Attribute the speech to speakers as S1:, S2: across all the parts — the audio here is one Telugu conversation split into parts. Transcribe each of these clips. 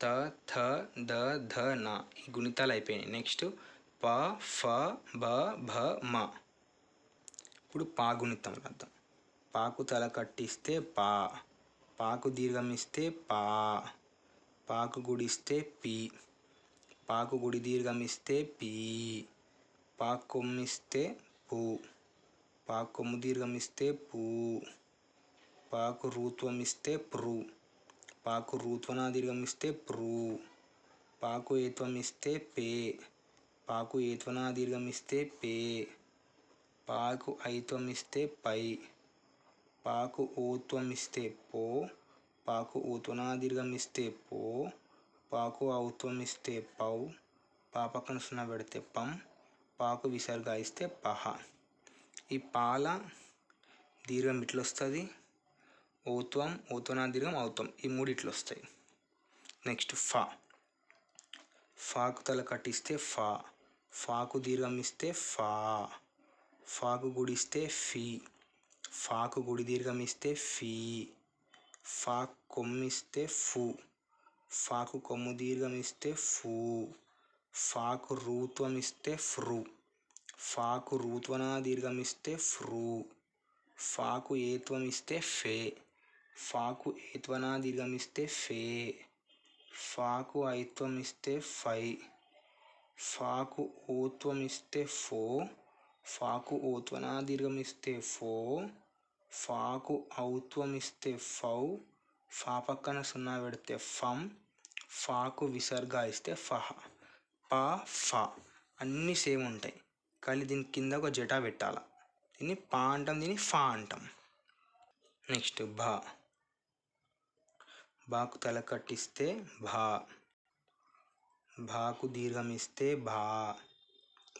S1: త థ ద ధ న. ఈ గుణితాలు అయిపోయినాయి. నెక్స్ట్ ప ఫ బ భ మ. ఇప్పుడు పా గుణితం రాద్దాం పాకు తల కట్టిస్తే పా. పాకు దీర్ఘం ఇస్తే పా. పాకు గుడిస్తే పి. పాకు గుడి దీర్ఘం ఇస్తే పీ. పాకు కొమ్మిస్తే పూ. పాకు కొమ్ము దీర్ఘం ఇస్తే పూ. పాకు రూత్వం ఇస్తే ప్రు పాకు రూత్వన దీర్ఘం ఇస్తే ప్రూ పాకు ఏత్వం ఇస్తే పే పాకు ఏత్వనా దీర్ఘం ఇస్తే పే పాకు ఐత్వం ఇస్తే పై పాకు ఓత్వం ఇస్తే పో పాకు ఊత్వన దీర్ఘం ఇస్తే పో పాకు ఔత్వం ఇస్తే పౌ పాపకను పక్కన సున్నా పెడితే పం పాకు విసర్గా ఇస్తే పహ. ఈ పాల దీర్ఘం ఇట్లొస్తుంది? ఊత్వం ఔత్వం దీర్ఘం ఔత్వం. ఈ మూడిట్లు వస్తాయి. నెక్స్ట్ ఫా. ఫాకు తల కట్టిస్తే ఫా. ఫాకు దీర్ఘం ఇస్తే ఫా. ఫాకు గుడిస్తే ఫీ. ఫాకు గుడి దీర్ఘం ఇస్తే ఫీ. ఫా కొమ్మిస్తే ఫు. ఫాకు కొమ్ము దీర్ఘం ఇస్తే ఫూ. ఫాకు రూత్వం ఇస్తే ఫ్రూ. ఫాకు రూత్వనా దీర్ఘం ఇస్తే ఫ్రూ. ఫాకు ఏత్వం ఇస్తే ఫే. ఫాకు ఏత్వన దీర్ఘం ఇస్తే ఫే. ఫాకు ఐత్వం ఇస్తే ఫై. ఫాకు ఓత్వం ఇస్తే ఫో. ఫాకు ఓత్వన దీర్ఘం ఇస్తే ఫో. ఫాకు ఔత్వం ఇస్తే ఫౌ. ఫా పక్కన సున్నా పెడితే ఫం. ఫాకు విసర్గ ఇస్తే ఫహ. ప ఫ. అన్నీ సేమ్ ఉంటాయి. కానీ దీని కింద ఒక జటా పెట్టాల. దీన్ని పా అంటాం దీన్ని ఫా అంటాం. నెక్స్ట్ భా. బాకు తల కట్టిస్తే భా. బాకు దీర్ఘం ఇస్తే భా.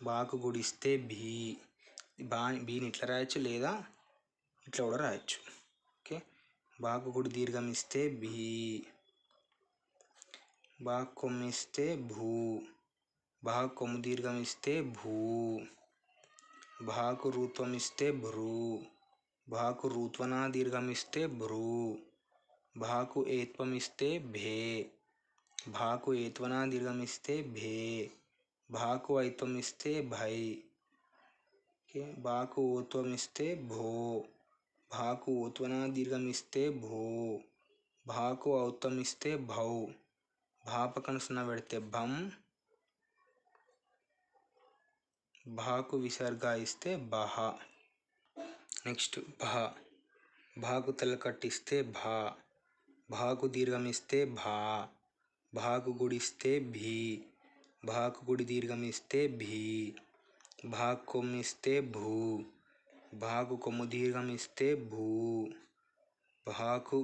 S1: బాకు గుడిస్తే భీ. బా బీని ఇట్లా రాయొచ్చు లేదా ఇట్లా కూడా రాయొచ్చు. ఓకే? బాకు గుడి దీర్ఘం ఇస్తే భీ. బాకు కొమ్మిస్తే భూ. బాకు కొమ్ము దీర్ఘం ఇస్తే భూ. బాకు రూత్వం ఇస్తే భ్రూ. బాకు రూత్వనా దీర్ఘం ఇస్తే భ్రూ. బాకు ఏత్వం ఇస్తే భే భాకు ఏత్వన దీర్ఘం ఇస్తే భే భాకు ఐత్వం ఇస్తే భై ఓకే బాకు ఓత్వం ఇస్తే భో భాకు ఓత్వన దీర్ఘం ఇస్తే భో భాకు ఔత్వం ఇస్తే భౌ భా పక్కన సున్నా పెడితే భం భాకు విసర్గ ఇస్తే బహ నెక్స్ట్ భ భాకు తల కట్టిస్తే భా భాకు దీర్ఘం ఇస్తే భా భాకు గుడిస్తే భీ భాకు గుడి దీర్ఘం ఇస్తే భీ భాకు కొమ్మిస్తే భూ భాకు కొమ్ము దీర్ఘం ఇస్తే భూ భాకు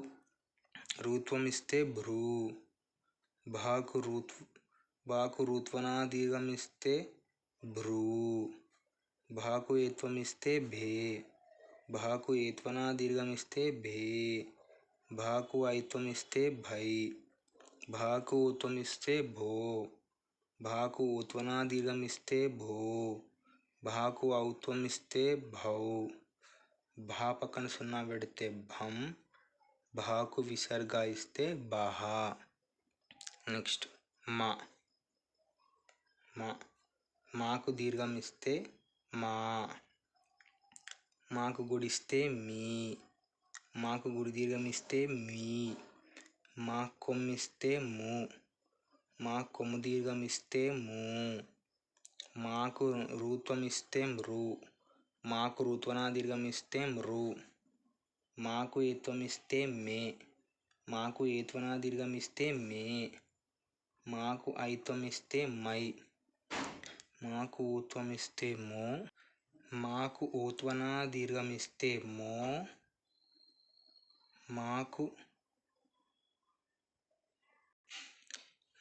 S1: రూత్వం ఇస్తే భ్రూ భాకు రూత్ భాకు రూత్వన ఇస్తే భాకు భై భాకు ఊత్వం ఇస్తే భో భాకు ఊత్వన దీర్ఘం ఇస్తే భో భాకు ఔత్వం ఇస్తే భౌ భా పక్కన సున్నా పెడితే భం భాకు విసర్గ ఇస్తే బహ. నెక్స్ట్ మా మా మాకు దీర్ఘం ఇస్తే మా మాకు గుడిస్తే మీ. మాకు గుడిదీర్ఘం ఇస్తే మీ మా కొమ్మిస్తే ము మా కొమ్ము దీర్ఘం ఇస్తే ము మాకు రూత్వం ఇస్తే మృ మాకు ఋత్వన దీర్ఘం ఇస్తే మృ మాకు ఏత్వం ఇస్తే మే మాకు ఏత్వనా దీర్ఘం ఇస్తే మే మాకు ఐత్వం ఇస్తే మై మాకు ఊత్వం ఇస్తే మో మాకు ఊత్వన దీర్ఘం ఇస్తే మో మాకు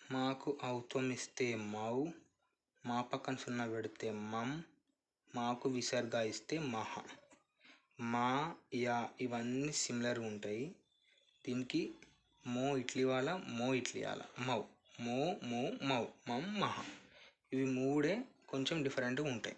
S1: మాకు ఔత్వం ఇస్తే మౌ మా పక్కన సున్నా పెడితే మమ్ మాకు విసర్గ ఇస్తే మహ. మా యా ఇవన్నీ సిమిలర్గా ఉంటాయి. దీనికి మో ఇడ్లీ వాళ్ళ మో ఇడ్లీ వాళ్ళ మౌ మో మో మౌ మమ్ మహ. ఇవి మూడే కొంచెం డిఫరెంట్గా ఉంటాయి.